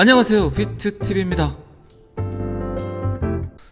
안녕하세요. 비트TV입니다.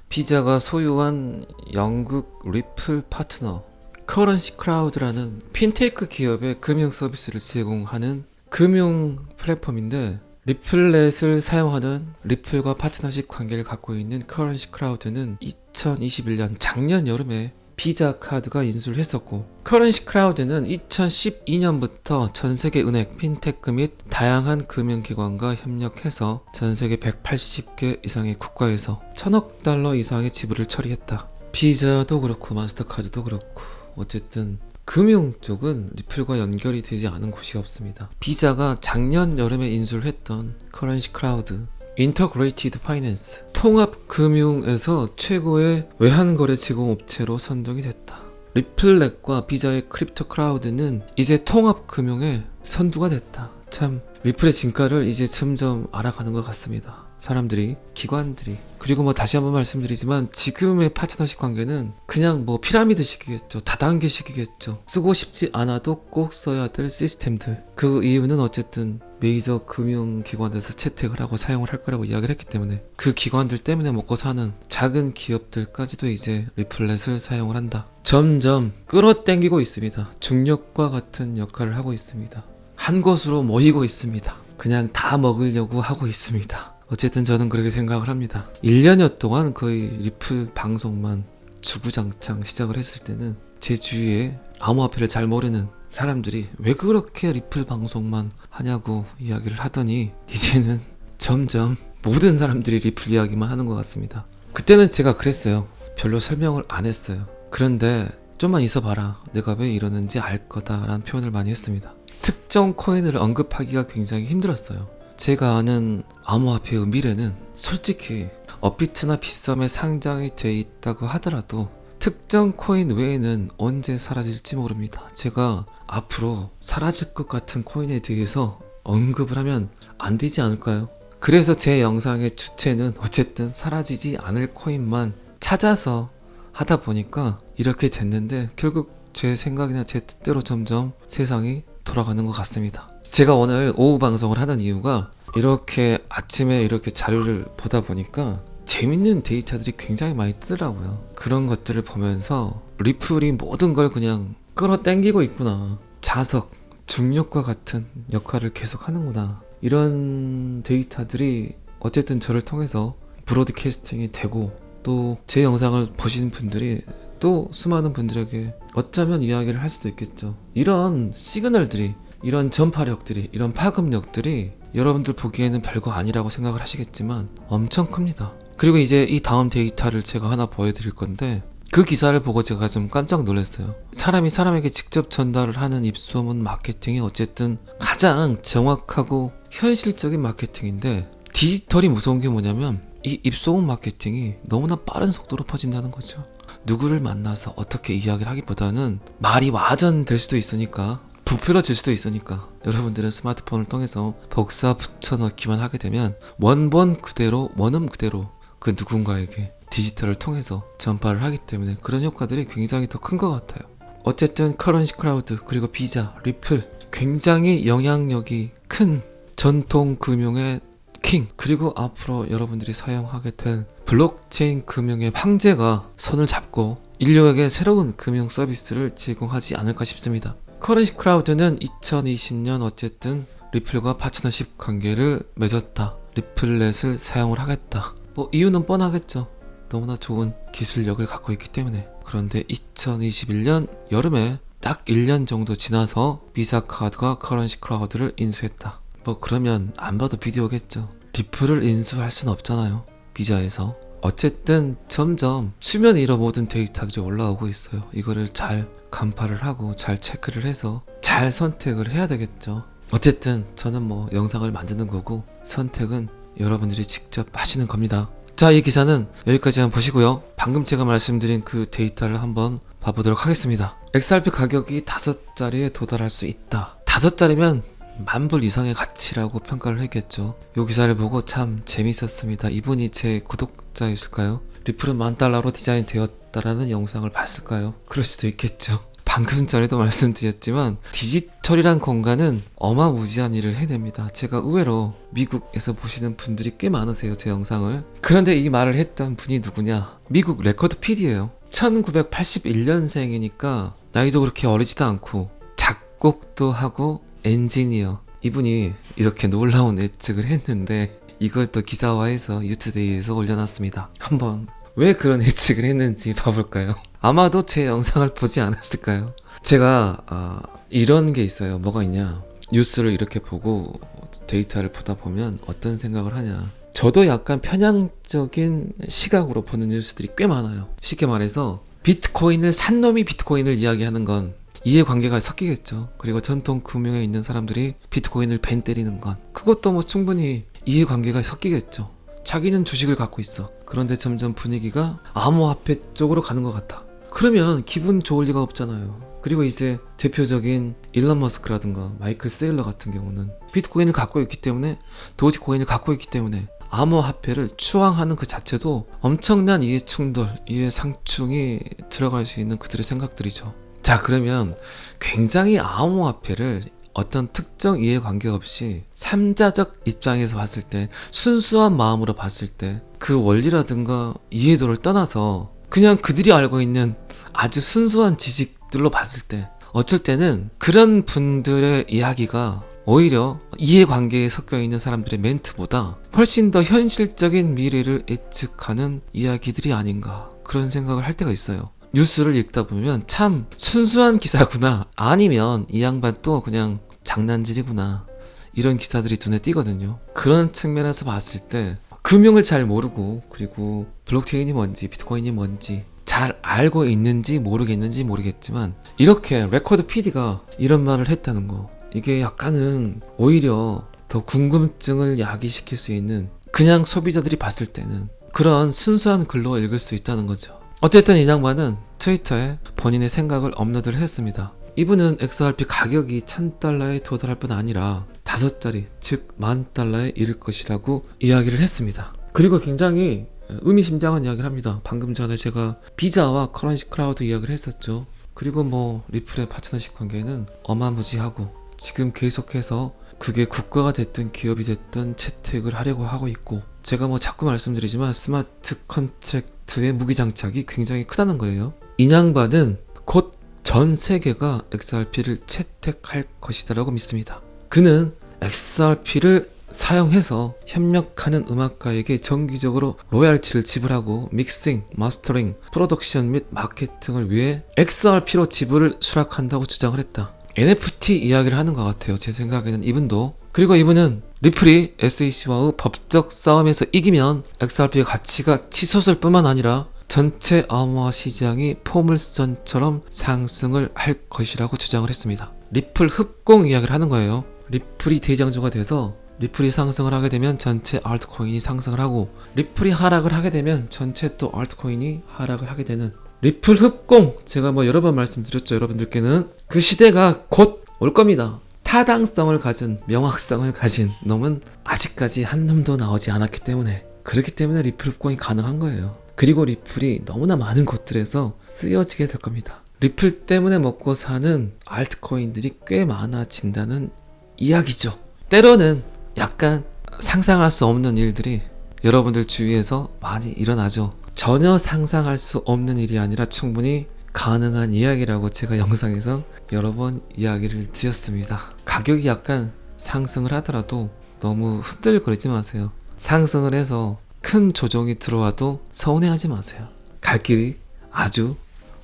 피자가 소유한 영국 리플 파트너 커런시 크라우드라는 핀테이크 기업의 금융 서비스를 제공하는 금융 플랫폼인데 리플렛을 사용하는 리플과 파트너십 관계를 갖고 있는 커런시 크라우드는 2021년 작년 여름에 비자 카드가 인수를 했었고 커런시 크라우드는 2012년부터 전 세계 은행, 핀테크 및 다양한 금융기관과 협력해서 전 세계 180개 이상의 국가에서 천억 달러 이상의 지불을 처리했다. 비자도 그렇고 마스터카드도 그렇고 어쨌든 금융 쪽은 리플과 연결이 되지 않은 곳이 없습니다. 비자가 작년 여름에 인수를 했던 커런시 크라우드 인터그레이티드 파이낸스 통합 금융에서 최고의 외환거래 제공 업체로 선정이 됐다. 리플렛과 비자의 크립토 크라우드는 이제 통합 금융의 선두가 됐다. 참 리플의 진가를 이제 점점 알아가는 것 같습니다. 사람들이, 기관들이, 그리고 뭐 다시 한번 말씀드리지만 지금의 파트너십 관계는 그냥 뭐 피라미드식이겠죠. 다단계식이겠죠. 쓰고 싶지 않아도 꼭 써야 될 시스템들. 그 이유는 어쨌든 메이저 금융기관에서 채택을 하고 사용을 할 거라고 이야기를 했기 때문에 그 기관들 때문에 먹고 사는 작은 기업들까지도 이제 리플렛을 사용을 한다. 점점 끌어당기고 있습니다. 중력과 같은 역할을 하고 있습니다. 한 곳으로 모이고 있습니다. 그냥 다 먹으려고 하고 있습니다. 어쨌든 저는 그렇게 생각을 합니다. 1년여 동안 거의 리플 방송만 주구장창 시작을 했을 때는 제 주위에 암호화폐를 잘 모르는 사람들이 왜 그렇게 리플 방송만 하냐고 이야기를 하더니 이제는 점점 모든 사람들이 리플 이야기만 하는 것 같습니다. 그때는 제가 그랬어요. 별로 설명을 안 했어요. 그런데 좀만 있어봐라. 내가 왜 이러는지 알 거다라는 표현을 많이 했습니다. 특정 코인을 언급하기가 굉장히 힘들었어요. 제가 아는 암호화폐의 미래는 솔직히 업비트나 빗썸에 상장이 돼 있다고 하더라도 특정 코인 외에는 언제 사라질지 모릅니다. 제가 앞으로 사라질 것 같은 코인에 대해서 언급을 하면 안 되지 않을까요? 그래서 제 영상의 주체는 어쨌든 사라지지 않을 코인만 찾아서 하다 보니까 이렇게 됐는데 결국 제 생각이나 제 뜻대로 점점 세상이 돌아가는 것 같습니다. 제가 오늘 오후 방송을 하는 이유가 이렇게 아침에 이렇게 자료를 보다 보니까 재밌는 데이터들이 굉장히 많이 뜨더라고요. 그런 것들을 보면서 리플이 모든 걸 그냥 끌어당기고 있구나. 자석, 중력과 같은 역할을 계속 하는구나. 이런 데이터들이 어쨌든 저를 통해서 브로드캐스팅이 되고 또 제 영상을 보시는 분들이 또 수많은 분들에게 어쩌면 이야기를 할 수도 있겠죠. 이런 시그널들이 이런 전파력들이 이런 파급력들이 여러분들 보기에는 별거 아니라고 생각을 하시겠지만 엄청 큽니다. 그리고 이제 이 다음 데이터를 제가 하나 보여드릴 건데 그 기사를 보고 제가 좀 깜짝 놀랐어요. 사람이 사람에게 직접 전달을 하는 입소문 마케팅이 어쨌든 가장 정확하고 현실적인 마케팅인데 디지털이 무서운 게 뭐냐면 이 입소문 마케팅이 너무나 빠른 속도로 퍼진다는 거죠. 누구를 만나서 어떻게 이야기를 하기보다는 말이 와전될 수도 있으니까 부풀어질 수도 있으니까 여러분들은 스마트폰을 통해서 복사 붙여넣기만 하게 되면 원본 그대로 원음 그대로 그 누군가에게 디지털을 통해서 전파를 하기 때문에 그런 효과들이 굉장히 더 큰 것 같아요. 어쨌든 커런시 크라우드 그리고 비자, 리플 굉장히 영향력이 큰 전통 금융의 킹 그리고 앞으로 여러분들이 사용하게 될 블록체인 금융의 황제가 손을 잡고 인류에게 새로운 금융 서비스를 제공하지 않을까 싶습니다. 커런시 크라우드는 2020년 어쨌든 리플과 파트너십 관계를 맺었다. 리플렛을 사용을 하겠다. 뭐 이유는 뻔하겠죠. 너무나 좋은 기술력을 갖고 있기 때문에. 그런데 2021년 여름에 딱 1년 정도 지나서 비자 카드가 커런시 크라우드를 인수했다. 뭐 그러면 안 봐도 비디오겠죠. 리플을 인수할 순 없잖아요. 비자에서. 어쨌든 점점 수면 위로 모든 데이터들이 올라오고 있어요. 이거를 잘 간파를 하고 잘 체크를 해서 잘 선택을 해야 되겠죠. 어쨌든 저는 뭐 영상을 만드는 거고 선택은 여러분들이 직접 하시는 겁니다. 자, 이 기사는 여기까지 한번 보시고요. 방금 제가 말씀드린 그 데이터를 한번 봐보도록 하겠습니다. XRP 가격이 다섯 자리에 도달할 수 있다. 다섯 자리면 만불 이상의 가치라고 평가를 했겠죠. 이 기사를 보고 참 재밌었습니다. 이분이 제 구독자이실까요? 리플은 만 달러로 디자인 되었다라는 영상을 봤을까요? 그럴 수도 있겠죠. 방금 전에도 말씀드렸지만 디지털이란 공간은 어마무지한 일을 해냅니다. 제가 의외로 미국에서 보시는 분들이 꽤 많으세요, 제 영상을. 그런데 이 말을 했던 분이 누구냐? 미국 레코드 PD예요. 1981년생이니까 나이도 그렇게 어리지도 않고 작곡도 하고 엔지니어. 이분이 이렇게 놀라운 예측을 했는데 이걸 또 기사화해서 유튜데이에서 올려놨습니다. 한번 왜 그런 예측을 했는지 봐볼까요? 아마도 제 영상을 보지 않았을까요? 제가 아, 이런 게 있어요. 뭐가 있냐? 뉴스를 이렇게 보고 데이터를 보다 보면 어떤 생각을 하냐? 저도 약간 편향적인 시각으로 보는 뉴스들이 꽤 많아요. 쉽게 말해서 비트코인을 산 놈이 비트코인을 이야기하는 건 이해관계가 섞이겠죠. 그리고 전통 금융에 있는 사람들이 비트코인을 벤 때리는 건 그것도 뭐 충분히 이해관계가 섞이겠죠. 자기는 주식을 갖고 있어. 그런데 점점 분위기가 암호화폐 쪽으로 가는 것 같아. 그러면 기분 좋을 리가 없잖아요. 그리고 이제 대표적인 일론 머스크라든가 마이클 세일러 같은 경우는 비트코인을 갖고 있기 때문에 도지코인을 갖고 있기 때문에 암호화폐를 추앙하는 그 자체도 엄청난 이해 충돌, 이해 상충이 들어갈 수 있는 그들의 생각들이죠. 자, 그러면 굉장히 암호화폐를 어떤 특정 이해 관계 없이 삼자적 입장에서 봤을 때 순수한 마음으로 봤을 때 그 원리라든가 이해도를 떠나서 그냥 그들이 알고 있는 아주 순수한 지식들로 봤을 때 어쩔 때는 그런 분들의 이야기가 오히려 이해관계에 섞여 있는 사람들의 멘트보다 훨씬 더 현실적인 미래를 예측하는 이야기들이 아닌가 그런 생각을 할 때가 있어요. 뉴스를 읽다 보면 참 순수한 기사구나 아니면 이 양반 또 그냥 장난질이구나 이런 기사들이 눈에 띄거든요. 그런 측면에서 봤을 때 금융을 잘 모르고 그리고 블록체인이 뭔지 비트코인이 뭔지 잘 알고 있는지 모르겠는지 모르겠지만 이렇게 레코드 PD가 이런 말을 했다는 거 이게 약간은 오히려 더 궁금증을 야기시킬 수 있는 그냥 소비자들이 봤을 때는 그런 순수한 글로 읽을 수 있다는 거죠. 어쨌든 이 양반은 트위터에 본인의 생각을 업로드를 했습니다. 이분은 XRP 가격이 1000달러에 도달할 뿐 아니라 5자리, 즉 만 달러에 이를 것이라고 이야기를 했습니다. 그리고 굉장히 의미심장한 이야기를 합니다. 방금 전에 제가 비자와 커런시 크라우드 이야기를 했었죠. 그리고 뭐 리플의 파트너십 관계는 어마무지하고 지금 계속해서 그게 국가가 됐든 기업이 됐든 채택을 하려고 하고 있고 제가 뭐 자꾸 말씀드리지만 스마트 컨트랙 트의 무기장착이 굉장히 크다는 거예요. 인양반은 곧 전 세계가 XRP를 채택할 것이다라고 믿습니다. 그는 XRP를 사용해서 협력하는 음악가에게 정기적으로 로얄티를 지불하고 믹싱, 마스터링, 프로덕션 및 마케팅을 위해 XRP로 지불을 수락한다고 주장을 했다. NFT 이야기를 하는 것 같아요. 제 생각에는 이분도. 그리고 이분은 리플이 SEC와의 법적 싸움에서 이기면 XRP의 가치가 치솟을 뿐만 아니라 전체 암호화 시장이 포물선처럼 상승을 할 것이라고 주장을 했습니다. 리플 흡공 이야기를 하는 거예요. 리플이 대장주가 돼서 리플이 상승을 하게 되면 전체 알트코인이 상승을 하고 리플이 하락을 하게 되면 전체 또 알트코인이 하락을 하게 되는 리플 흡공. 제가 뭐 여러 번 말씀드렸죠 여러분들께는. 그 시대가 곧 올 겁니다. 타당성을 가진 명확성을 가진 놈은 아직까지 한 놈도 나오지 않았기 때문에 그렇기 때문에 리플 흡공이 가능한 거예요. 그리고 리플이 너무나 많은 곳들에서 쓰여지게 될 겁니다. 리플 때문에 먹고 사는 알트코인들이 꽤 많아진다는 이야기죠. 때로는 약간 상상할 수 없는 일들이 여러분들 주위에서 많이 일어나죠. 전혀 상상할 수 없는 일이 아니라 충분히 가능한 이야기라고 제가 영상에서 여러 번 이야기를 드렸습니다. 가격이 약간 상승을 하더라도 너무 흔들거리지 마세요. 상승을 해서 큰 조정이 들어와도 서운해하지 마세요. 갈 길이 아주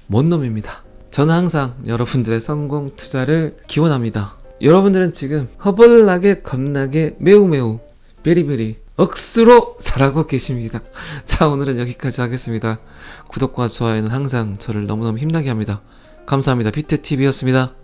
먼 놈입니다. 저는 항상 여러분들의 성공 투자를 기원합니다. 여러분들은 지금 허벌나게 겁나게 매우 매우 베리베리 억수로 잘하고 계십니다. 자 오늘은 여기까지 하겠습니다. 구독과 좋아요는 항상 저를 너무너무 힘나게 합니다. 감사합니다. 비트TV였습니다.